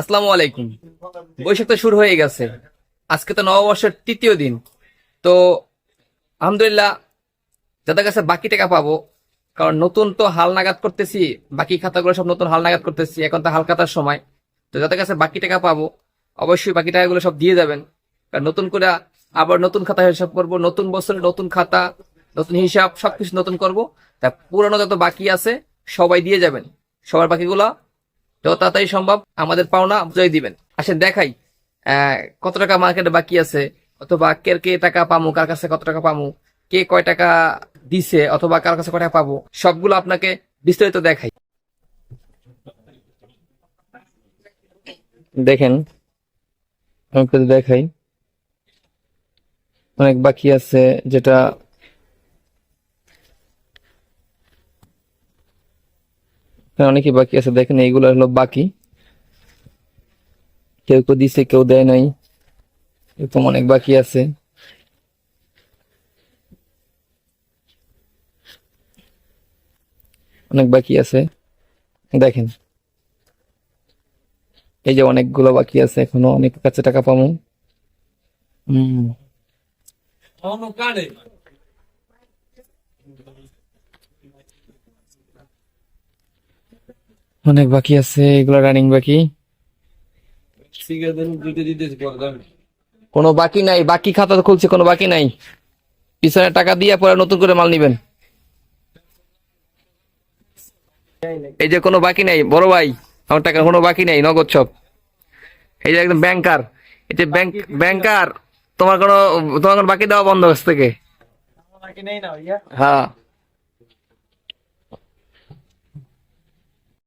আসসালামু আলাইকুম। বৈশাখ তো শুরু হয়ে গেছে। আজকে তো নববর্ষের তৃতীয় দিন। তো, আলহামদুলিল্লাহ, যাদের কাছে বাকি টাকা পাবো, কারণ নতুন তো হাল নাগাদ করতেছি, বাকি খাতাগুলো সব নতুন হাল নাগাদ করতেছি, এখন তো হাল খাতার সময়। তো যাদের কাছে বাকি টাকা পাবো, অবশ্যই বাকি টাকাগুলো সব দিয়ে যাবেন। কারণ নতুন করে আবার নতুন খাতা হিসাব করব, নতুন বছরে নতুন খাতা, নতুন হিসাব, সবকিছু নতুন করব। তা পুরানো যত বাকি আছে, সবাই দিয়ে যাবেন। সবার বাকিগুলো যত তাড়াতাড়ি সম্ভব, আমাদের পাওনা বুঝাই দিবেন। আসেন, দেখাই কত টাকা মার্কেটে বাকি আছে? অথবা কে কে টাকা পামু, কার কাছে কত টাকা পামু? কে কয় টাকা দিছে, অথবা কার কাছে কয় টাকা পাবো? সবগুলো আপনাকে বিস্তারিত দেখাই। দেখেন দেখাই। অনেক বাকি আছে, যেটা অনেকই বাকি আছে, দেখেন এইগুলো হলো বাকি। কেউ কেউ দিছে, কেউ দেয় নাই। এরকম অনেক বাকি আছে। অনেক বাকি আছে। দেখেন। এই যে অনেকগুলো বাকি আছে, এখনও অনেক কাছে টাকা পাবো। হম। অনেক বাকি আছে এগুলো রানিং বাকি। কোনো বাকি নাই বাকি খাতা তো খুলছে কোনো বাকি নাই। পিছনে টাকা দিয়ে পরে নতুন করে মাল নিবেন। এই যে কোনো বাকি নাই বড় ভাই আমার টাকা কোনো বাকি নাই নগদ সব। এই যে একদম ব্যাংকার এই যে ব্যাংক ব্যাংকার তোমার কোনো তোমার কোনো বাকি দেওয়া বন্ধ থেকে। হ্যাঁ।